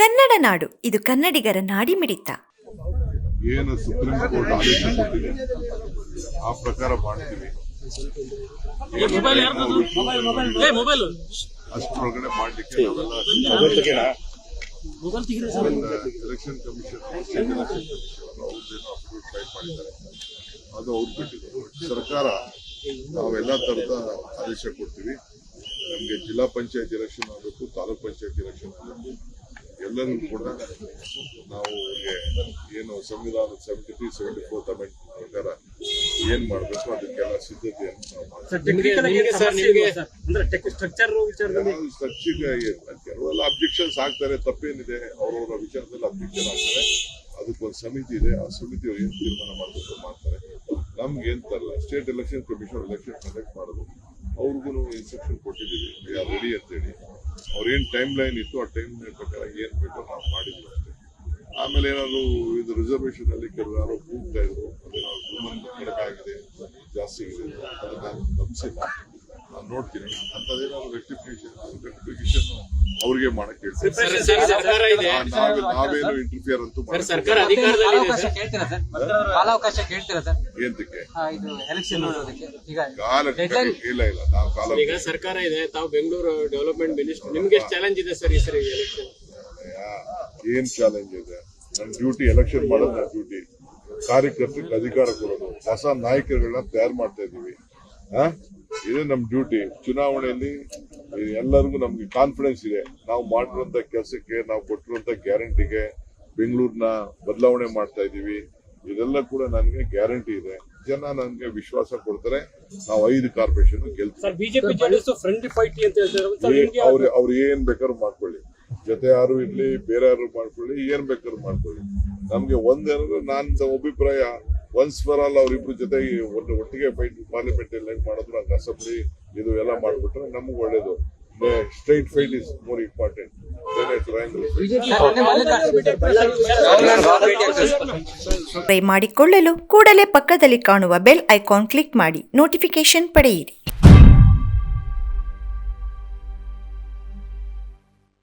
ಕನ್ನಡ ನಾಡು ಇದು ಕನ್ನಡಿಗರ ನಾಡಿಮಿಡಿತ. ಏನು ಸುಪ್ರೀಂ ಕೋರ್ಟ್ ಆದೇಶ ಕೊಟ್ಟಿದೆ ಆ ಪ್ರಕಾರ ಮಾಡ್ತೀವಿ. ಮೊಬೈಲ್ ಯಾರ್ದು ಏ ಮೊಬೈಲ್ ಅಷ್ಟರೊಳಗಡೆ ಮಾಡ್ಲಿಕ್ಕೆ ನಾವೆಲ್ಲ ಮೊಬೈಲ್ ತೆಗೀರಿ sir. Election commission state election commission ಅವ್ರದ್ದೇನೋ file ಮಾಡಿದ್ದಾರೆ. ಅದು ಅವ್ರು ಬಿಟ್ಟಿದ್ದಾರೆ ಸರ್ಕಾರ ನಾವೆಲ್ಲ ತರದ ಆದೇಶ ಕೊಡ್ತೀವಿ. ನಮಗೆ ಜಿಲ್ಲಾ ಪಂಚಾಯತ್ ಎಲೆಕ್ಷನ್ ಆಗಬೇಕು ತಾಲೂಕ್ ಪಂಚಾಯತ್ ಎಲೆಕ್ಷನ್ ಆಗಬೇಕು. ಎಲ್ಲರೂ ಕೂಡ ನಾವು ಅವ್ರಿಗೆ ಏನು ಸಂವಿಧಾನ seventy three seventy fourth amend ಪ್ರಕಾರ ಏನ್ ಮಾಡಬೇಕು ಅದಕ್ಕೆಲ್ಲ ಸಿದ್ಧತೆಯನ್ನು ನಾವು ಮಾಡ್ತೀವಿ. ಸರ್ ಟೆಕ್ನಿಕಲ್ ಸರ್ ನಿಮಗೆ ಅಂದ್ರೆ ಟೆಕ್ ಸ್ಟ್ರಕ್ಚರ್ ವಿಚಾರದಲ್ಲಿ ಯಾವ ಚರ್ಚೆಗೆ ಏನು- ಕೆಲವೆಲ್ಲ ಅಬ್ಜೆಕ್ಷನ್ಸ್ ಆಗ್ತಾರೆ ತಪ್ಪೇನಿದೆ. ಅವರವರ ವಿಚಾರದಲ್ಲಿ ಅಬ್ಜೆಕ್ಷನ್ ಆಗ್ತಾರೆ. ಅದಕ್ಕೊಂದು ಸಮಿತಿ ಇದೆ ಆ ಸಮಿತಿ ಏನ್ ತೀರ್ಮಾನ ಮಾಡಬೇಕು ಮಾಡ್ತಾರೆ. ನಮ್ಗೆ ಏನ್ ತರಲ್ಲ state election commission election conduct ಮಾಡೋದು ಅವ್ರಿಗೂ ಇನ್ಸ್ಟ್ರಕ್ಷನ್ ಕೊಟ್ಟಿದ್ದೀವಿ. ರೆಡಿ ರೆಡಿ ಅಂತೇಳಿ ಅವ್ರೇನ್ ಟೈಮ್ ಲೈನ್ ಇತ್ತು, ಆ ಟೈಮ್ ಲೈನ್ ಪ್ರಕಾರ ಏನ್ ಬೇಕೋ ನಾವು ಮಾಡಿದ್ವಿ ಆಮೇಲೆ ಏನಾದ್ರು ಇದು ರಿಸರ್ವೇಶನ್ ಅಲ್ಲಿ ಕೆಲವರು ಯಾರೋ ಕೂಗ್ತಾ ಇದ್ರು ಅದೇನಾದ್ರು ಆಗಿದೆ, ಜಾಸ್ತಿ ಇದೆ ಅದನ್ನ ನಾನು ಗಮನಿಸಿಲ್ಲ. ನೋಡ್ತೀನಿ. ಅಂತದೇನಾದ್ರು ರೆಕ್ಟಿಫಿಕೇಶನ್ ರೆಕ್ಟಿಫಿಕೇಶನ್ ಅವ್ರಿಗೆ ಮಾಡಕ್ ಹೇಳ್ತೀನಿ. ಸರ್, ಸರ್, ಸರ್ಕಾರ ಇದೆ. ನಾವೇನು ಇಂಟರ್ಫಿಯರ್ ಅಂತೂ ಸರ್ ಸರ್ಕಾರ ಅಧಿಕಾರದಲ್ಲಿ ಇದೆ. ಕಾಲಾವಕಾಶ ಸರ್ ಕೇಳ್ತೀರಾ ಸರ್? ಕಾಲಾವಕಾಶ ಸರ್? ಏಂತಕ್ಕೆ ಆ, ಇದು ಎಲೆಕ್ಷನ್ ನೋಡೋದಕ್ಕೆ. ಈಗ ಇಲ್ಲ ಇಲ್ಲ. ನಾವು ಕಾಲ ಈಗ ಸರ್ಕಾರ ಇದೆ ತಾವು ಬೆಂಗಳೂರು ಡೆವಲಪ್ಮೆಂಟ್ ಮಿನಿಸ್ಟರ್ ನಿಮ್ಗೆ ಎಷ್ಟು ಚಾಲೆಂಜ್ ಇದೆ ಸರ್ ಈ ಸರಿ ಎಲೆಕ್ಷನ್ ಏನ್ ಚಾಲೆಂಜ್ ಇದೆ? ನನ್ನ ಡ್ಯೂಟಿ ಎಲೆಕ್ಷನ್ ಮಾಡೋದು ನನ್ನ ಡ್ಯೂಟಿ ಕಾರ್ಯಕರ್ತರಿಗೆ ಅಧಿಕಾರ ಕೊಡೋದು. ಹೊಸ ನಾಯಕರುಗಳನ್ನ ತಯಾರು ಮಾಡ್ತಾ ಇದೀವಿ. ಆ? ಇದು ನಮ್ಮ ಡ್ಯೂಟಿ. ಚುನಾವಣೆಯಲ್ಲಿ ಎಲ್ಲರಿಗೂ ನಮ್ಗೆ ಕಾನ್ಫಿಡೆನ್ಸ್ ಇದೆ. ನಾವು ಮಾಡಿರುವಂತ ಕೆಲಸಕ್ಕೆ ನಾವು ಕೊಟ್ಟಿರುವಂತ ಗ್ಯಾರಂಟಿಗೆ ಬೆಂಗಳೂರಿನ ಬದಲಾವಣೆ ಮಾಡ್ತಾ ಇದೀವಿ ಇದೆಲ್ಲ ಕೂಡ ನನಗೆ ಗ್ಯಾರಂಟಿ ಇದೆ. ಜನ ನನಗೆ ವಿಶ್ವಾಸ ಕೊಡ್ತಾರೆ. ನಾವು ಐದು ಕಾರ್ಪೊರೇಷನ್ ಗೆಲ್ತೀವಿ. ಅವ್ರ ಅವ್ರು ಏನ್ ಬೇಕಾದ್ರೂ ಮಾಡ್ಕೊಳ್ಳಿ. ಜೊತೆ ಯಾರು ಇರ್ಲಿ ಬೇರೆ ಯಾರು ಮಾಡ್ಕೊಳ್ಳಿ ಏನ್ ಬೇಕಾದ್ರು ಮಾಡ್ಕೊಳ್ಳಿ. ನಮ್ಗೆ ಒಂದೇನಾದ್ರು ನನ್ನ ಅಭಿಪ್ರಾಯ ಒನ್ಸ್ ಫಾರ್ ಆಲ್ ಅವ್ರಿಬ್ರು ಜೊತೆ ಒಂದು ಒಟ್ಟಿಗೆ ಫೈಟ್ ಪಾರ್ಲಿಮೆಂಟ್ ಅಲ್ಲಿ ಮಾಡಿದ್ರು ಅಸೆಂಬ್ಲಿ ಇದು ಎಲ್ಲ ಮಾಡ್ಬಿಟ್ರೆ ನಮ್ಗೆ ಒಳ್ಳೇದು. Straight fight is more important ಮಾಡಿಕೊಳ್ಳಲು ಕೂಡಲೇ ಪಕ್ಕದಲ್ಲಿ ಕಾಣುವ ಬೆಲ್ ಐಕಾನ್ ಕ್ಲಿಕ್ ಮಾಡಿ ನೋಟಿಫಿಕೇಶನ್ ಪಡೆಯಿರಿ.